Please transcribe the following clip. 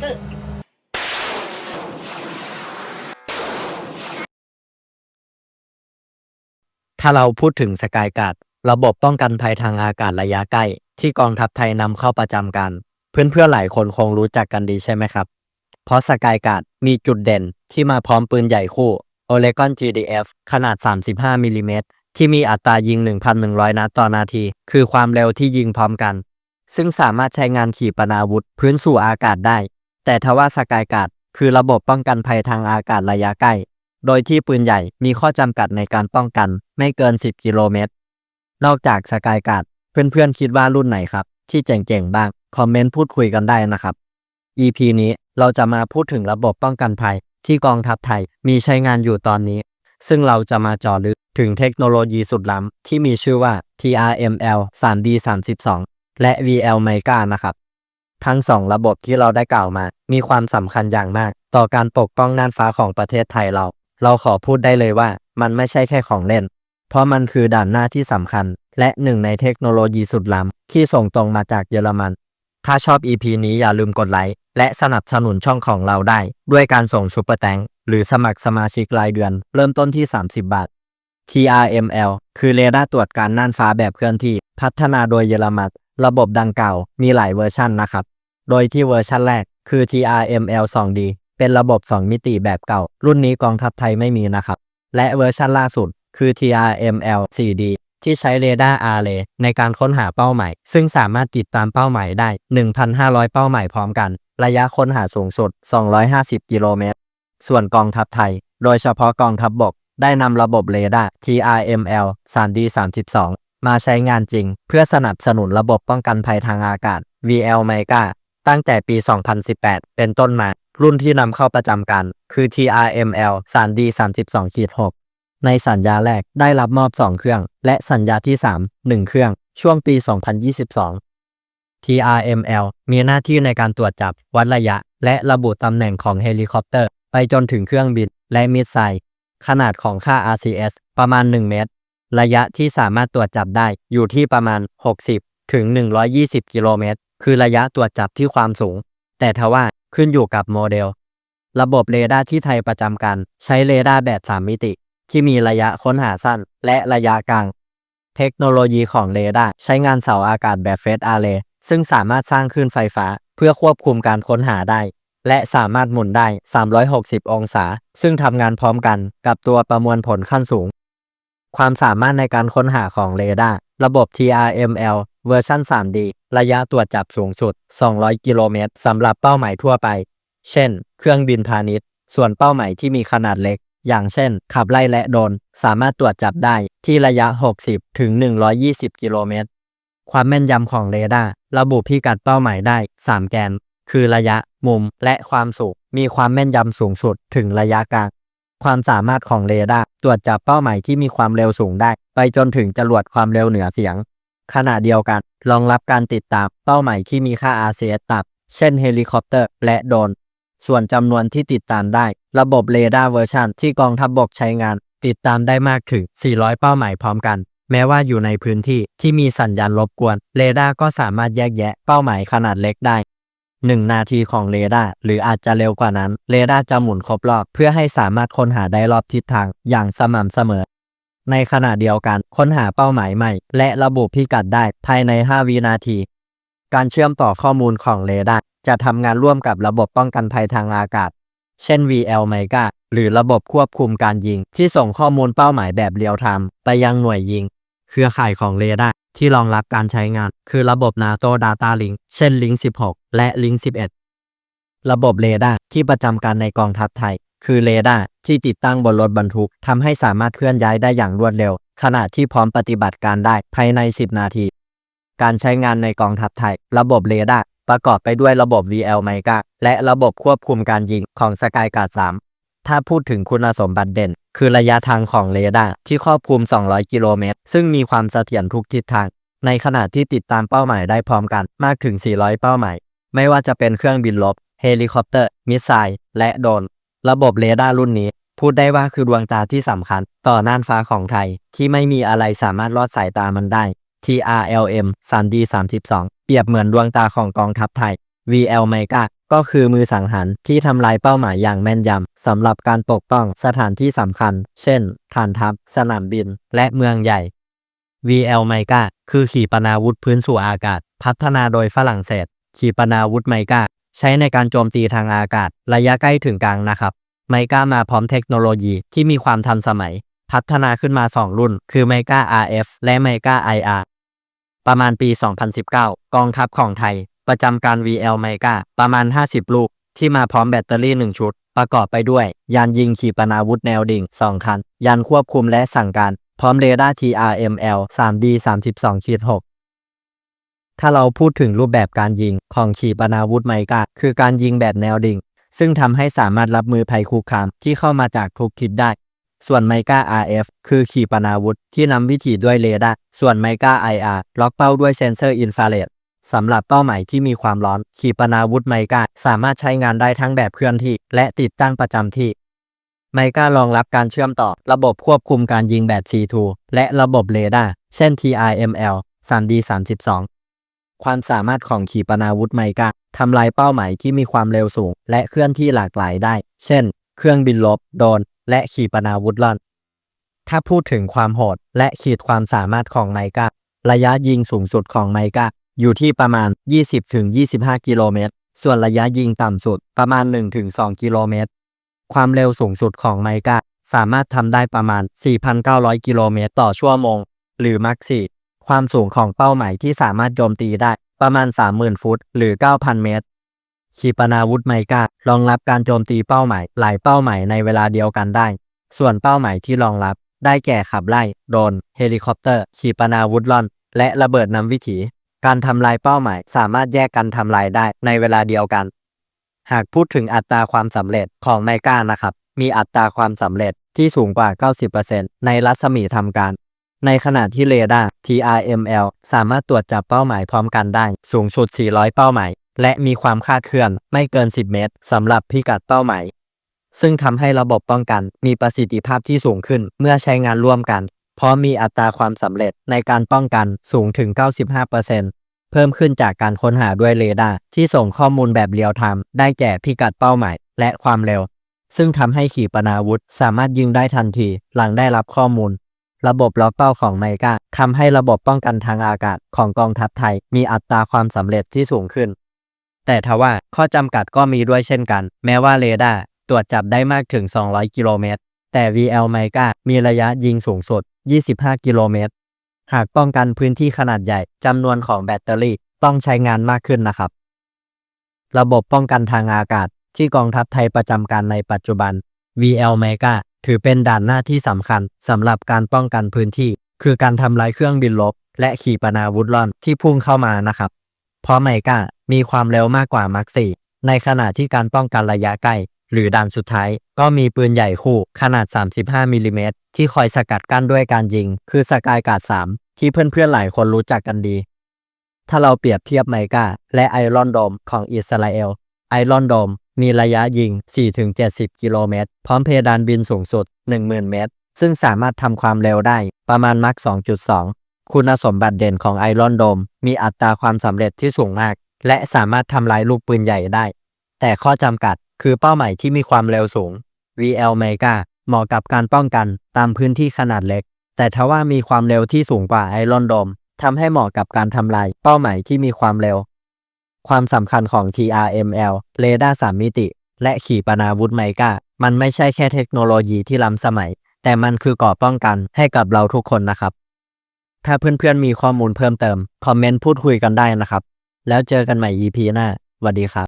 เตอร์ถ้าเราพูดถึงสกายการ์ดระบบป้องกันภัยทางอากาศระยะใกล้ ที่กองทัพไทยนำเข้าประจำการ เพื่อนๆหลายคนคงรู้จักกันดีใช่ไหมครับ เพราะสกายการ์ดมีจุดเด่นที่มาพร้อมปืนใหญ่คู่ Oregon GDF ขนาด 35มิลลิเมตรที่มีอัตรายิง 1,100 นัดต่อนาที คือความเร็วที่ยิงพร้อมกัน ซึ่งสามารถใช้งานขีปนาวุธ พื้นสู่อากาศได้ แต่ทว่าสกายการ์ดคือระบบป้องกันภัยทางอากาศระยะใกล้ โดยที่ปืนใหญ่มีข้อจำกัดในการป้องกันไม่เกิน 10 กิโลเมตร นอกจากสกายการ์ดเพื่อนๆคิดว่ารุ่นไหนครับ ที่เจ๋งๆบ้าง คอมเมนต์พูดคุยกันได้นะครับ EP นี้เราจะมาพูดถึงระบบป้องกันภัยที่กองทัพไทยมีใช้งานอยู่ตอนนี้ ซึ่งเราจะมาจาะลึกถึงเทคโนโลยีสุดล้ำที่มีชื่อว่า TRML 3D 32 และ VL Mega นะครับ ทั้งสองระบบที่เราได้กล่าวมา มีความสำคัญอย่างมาก ต่อการปกป้องน่านฟ้าของประเทศไทยเรา เราขอพูดได้เลยว่า มันไม่ใช่แค่ของเล่น เพราะมันคือด่านหน้าที่สำคัญ และหนึ่งในเทคโนโลยีสุดล้ำที่ส่งตรงมาจากเยอรมัน ถ้าชอบ EP นี้อย่าลืมกดไลค์และสนับสนุนช่องของเราได้ ด้วยการส่งซุปเปอร์แตงหรือสมัครสมาชิกรายเดือน เริ่มต้นที่ 30 บาท TRML คือเรดาร์ตรวจการน่านฟ้าแบบเคลื่อนที่ พัฒนาโดยเยอรมันระบบดังกล่าวมีหลายเวอร์ชันนะครับ โดยที่เวอร์ชันแรกคือ TRML 2D เป็นระบบ 2 มิติแบบเก่า รุ่นนี้กองทัพไทยไม่มีนะครับ และเวอร์ชันล่าสุดคือ TRML 4D ที่ใช้เรดาร์ Array ในการค้นหาเป้าหมาย ซึ่งสามารถติดตามเป้าหมายได้ 1,500 เป้าหมายพร้อมกัน ระยะค้นหาสูงสุด 250 กิโลเมตร ส่วนกองทัพไทย โดยเฉพาะกองทัพบบก ได้นำระบบเรดาร์ TRML 3D 32 มาใช้งานจริง เพื่อสนับสนุนระบบป้องกันภัยทางอากาศ VL Mega ตั้งแต่ปี 2018 เป็นต้นมา รุ่นที่นำเข้าประจำการ คือ TRML 3D 32-6 ในสัญญาแรกได้รับมอบ 2 เครื่อง และสัญญาที่ 3 1 เครื่อง ช่วงปี 2022 TRML มีหน้าที่ในการตรวจจับวัดระยะ และระบุตำแหน่งของเฮลิคอปเตอร์ ไปจนถึงเครื่องบินและมิสไซล์ ขนาดของค่า RCS ประมาณ 1 เมตร ระยะที่สามารถตรวจจับได้อยู่ที่ประมาณ 60 ถึง 120 กิโลเมตร คือระยะตรวจจับที่ความสูง แต่ทว่าขึ้นอยู่กับโมเดล ระบบเรดาร์ที่ไทยประจำการใช้เรดาร์แบบ 3 มิติ ที่มีระยะค้นหาสั้น และระยะกลาง เทคโนโลยีของเรดาร์ใช้งานเสาอากาศแบบเฟสอาร์เรซึ่งสามารถสร้างคลื่นไฟฟ้า เพื่อควบคุมการค้นหาได้ และสามารถหมุนได้ 360 องศา ซึ่งทำงานพร้อมกันกับตัวประมวลผลขั้นสูง ความสามารถในการค้นหาของเรดาร์ระบบ TRML เวอร์ชัน 3D ระยะตรวจจับสูงสุด 200 กิโลเมตรสำหรับเป้าหมายทั่วไป เช่น เครื่องบินพาณิชย์ ส่วนเป้าหมายที่มีขนาดเล็ก อย่างเช่น ขับไล่และโดรนสามารถตรวจจับได้ที่ระยะ 60 ถึง 120 กิโลเมตร ความแม่นยำของเรดาร์ระบุพิกัดเป้าหมายได้ 3 แกน คือระยะ มุม และความสูง มีความแม่นยำสูงสุดถึงระยะกลาง ความสามารถของเรดาร์ตรวจจับเป้าหมายที่มีความเร็วสูงได้ ไปจนถึงจรวดความเร็วเหนือเสียง ขณะเดียวกัน รองรับการติดตามเป้าหมายที่มีค่า RCS ต่ำเช่นเฮลิคอปเตอร์ และโดรนส่วนจำนวนที่ติดตามได้ ระบบเรดาร์เวอร์ชันที่กองทัพบบกใช้งาน ติดตามได้มากถึง 400 เป้าหมายพร้อมกันแม้ว่าอยู่ในพื้นที่ที่มีสัญญาณรบกวน เรดาร์ก็สามารถแยกแยะเป้าหมายขนาดเล็กได้ 1 นาทีของเรดาร์หรืออาจจะเร็วกว่านั้น เรดาร์จะหมุนครบรอบ เพื่อให้สามารถค้นหาได้รอบทิศทางอย่างสม่ำเสมอ ในขณะเดียวกันค้นหาเป้าหมายใหม่ และระบุพิกัดได้ภายใน 5 วินาที การเชื่อมต่อข้อมูลของเรดาร์จะทำงานร่วมกับระบบป้องกันภัยทางอากาศ เช่น VL Mega หรือระบบควบคุมการยิง ที่ส่งข้อมูลเป้าหมายแบบเรียลไทม์ไปยังหน่วยยิง เครือข่ายของเรดาร์ ที่รองรับการใช้งาน คือระบบ NATO Data Link เช่น Link 16 และ Link 11 ระบบเรดาร์ที่ประจำการในกองทัพไทย คือเรดาร์ที่ติดตั้งบนรถบรรทุกทำให้สามารถเคลื่อนย้ายได้อย่างรวดเร็ว ขณะที่พร้อมปฏิบัติการได้ภายใน 10 นาที การใช้งานในกองทัพไทย ระบบเรดาร์ประกอบไปด้วยระบบ VL Mega และระบบควบคุมการยิงของ Skyguard 3 ถ้าพูดถึงคุณสมบัติเด่น คือระยะทางของเรดาร์ที่ครอบคลุม 200 กิโลเมตร ซึ่งมีความเสถียรทุกทิศทาง ในขณะที่ติดตามเป้าหมายได้พร้อมกันมากถึง 400 เป้าหมาย ไม่ว่าจะเป็นเครื่องบินรบเฮลิคอปเตอร์ มิสไซล์ และโดรนระบบเรดาร์รุ่นนี้ พูดได้ว่าคือดวงตาที่สำคัญ ต่อน่านฟ้าของไทย ที่ไม่มีอะไรสามารถลอดสายตามันได้ TRLM 3D 32เปรียบเหมือนดวงตาของกองทัพไทย VL Mega ก็คือมือสังหารที่ทำลายเป้าหมายอย่างแม่นยำสำหรับการปกป้องสถานที่สำคัญ เช่น ฐานทัพ สนามบิน และเมืองใหญ่ VL ไมกาคือขีปนาวุธพื้นสู่อากาศ พัฒนาโดยฝรั่งเศส ขีปนาวุธไมกาใช้ในการโจมตีทางอากาศ ระยะใกล้ถึงกลางนะครับ ไมกามาพร้อมเทคโนโลยีที่มีความทันสมัย พัฒนาขึ้นมา 2 รุ่น คือไมกา RF และไมกา IR ประมาณปี 2019 กองทัพของไทย ประจำการ VL ไมกาประมาณ 50 ลูก ที่มาพร้อมแบตเตอรี่ 1 ชุด ประกอบไปด้วย ยานยิงขีปนาวุธแนวดิ่ง 2 คัน ยานควบคุมและสั่งการ พร้อมเรดาร์ TRML 3D 32 6ถ้าเราพูดถึงรูปแบบการยิงของขีปนาวุธไมกาคือการยิงแบบแนวดิ่ง ซึ่งทำให้สามารถรับมือภัยคุกคามที่เข้ามาจากทุกทิศได้ ส่วนไมกา RF คือขีปนาวุธที่นำวิถีด้วยเรดาร์ส่วนไมกา IR ล็อกเป้าด้วยเซ็นเซอร์อินฟราเรด สำหรับเป้าหมายที่มีความร้อน ขีปนาวุธไมกาสามารถใช้งานได้ทั้งแบบเคลื่อนที่ และติดตั้งประจำที่ไมการองรับการเชื่อมต่อ ระบบควบคุมการยิงแบบ C2 และระบบเรดาร์เช่น TRML 3D 32ความสามารถของขีปนาวุธไมกาทำลายเป้าหมายที่มีความเร็วสูง และเคลื่อนที่หลากหลายได้ เช่น เครื่องบินลบ โดน และขีปนาวุธล่อน ถ้าพูดถึงความโหด และขีดความสามารถของไมการะยะยิงสูงสุดของไมกา อยู่ที่ประมาณ 20-25 กิโลเมตร ส่วนระยะยิงต่ำสุดประมาณ 1-2 กิโลเมตร ความเร็วสูงสุดของไมกาสามารถทำได้ประมาณ 4,900 กิโลเมตรต่อชั่วโมง หรือมักสี่ความสูงของเป้าหมายที่สามารถโจมตีได้ประมาณ 30,000 ฟุต หรือ 9,000 เมตร ขีปนาวุธไมการองรับการโจมตีเป้าหมายหลายเป้าหมายในเวลาเดียวกันได้ ส่วนเป้าหมายที่รองรับได้แก่ขับไล่ โดรน เฮลิคอปเตอร์ ขีปนาวุธล่อน และระเบิดนำวิถี การทำลายเป้าหมาย สามารถแยกกันทำลายได้ในเวลาเดียวกัน หากพูดถึงอัตราความสำเร็จของไมกานะครับ มีอัตราความสำเร็จที่สูงกว่า 90%ในรัศมีทำการ ในขณะที่เรดาร์ TRML สามารถตรวจจับเป้าหมายพร้อมกันได้ สูงสุด 400 เป้าหมาย และมีความคาดเคลื่อนไม่เกิน 10 เมตรสำหรับพิกัดเป้าหมายซึ่งทำให้ระบบป้องกันมีประสิทธิภาพที่สูงขึ้นเมื่อใช้งานร่วมกัน เพราะมีอัตราความสำเร็จในการป้องกันสูงถึง 95%เพิ่มขึ้นจากการค้นหาด้วยเรดาร์ที่ส่งข้อมูลแบบเรียลไทม์ได้แก่พิกัดเป้าหมายและความเร็ว ซึ่งทำให้ขีปนาวุธสามารถยิงได้ทันทีหลังได้รับข้อมูล ระบบล็อกเป้าของไมกาทำให้ระบบป้องกันทางอากาศของกองทัพไทย มีอัตราความสำเร็จที่สูงขึ้น แต่ทว่าข้อจำกัดก็มีด้วยเช่นกัน แม้ว่าเรดาร์ตรวจจับได้มากถึง 200 กิโลเมตร แต่ VL ไมกามีระยะยิงสูงสุด 25 กิโลเมตร หากป้องกันพื้นที่ขนาดใหญ่จำนวนของแบตเตอรี่ต้องใช้งานมากขึ้นนะครับ ระบบป้องกันทางอากาศที่กองทัพไทยประจำการในปัจจุบัน VL m e g a ถือเป็นด่านหน้าที่สำคัญสำหรับการป้องกันพื้นที่ คือการทำลายเครื่องบินรบและขีปนาวุธล่อนที่พุ่งเข้ามานะครับ เพราะไมกามีความเร็วมากกว่ามักสี่ในขณะที่การป้องกันระยะใกล้ หรือด่านสุดท้าย ก็มีปืนใหญ่คู่ขนาด 35มิลลิเมตรที่คอยสกัดกั้นด้วยการยิง คือสกายการ์ด3ที่เพื่อนๆหลายคนรู้จักกันดี ถ้าเราเปรียบเทียบไมกาและไอรอนโดมของอิสราเอลไอรอนโดมมีระยะยิง 4-70 กิโลเมตร พร้อมเพดานบินสูงสุด 10,000 เมตร ซึ่งสามารถทำความเร็วได้ประมาณมัก2.2 คุณสมบัติเด่นของไอรอนโดมมีอัตราความสำเร็จที่สูงมาก และสามารถทำลายลูกปืนใหญ่ได้ แต่ข้อจำกัด คือเป้าหมายที่มีความเร็วสูง VL Mega เหมาะกับการป้องกันตามพื้นที่ขนาดเล็ก แต่ทว่ามีความเร็วที่สูงกว่าไอรอนโดมทำให้เหมาะกับการทำลายเป้าหมายที่มีความเร็ว ความสำคัญของ TRML เรดาร์3มิติ และขีปนาวุธไมกามันไม่ใช่แค่เทคโนโลยีที่ล้ำสมัย แต่มันคือก่อป้องกันให้กับเราทุกคนนะครับ ถ้าเพื่อนๆมีข้อมูลเพิ่มเติม คอมเมนต์พูดคุยกันได้นะครับ แล้วเจอกันใหม่ EP หน้าสวัสดีครับ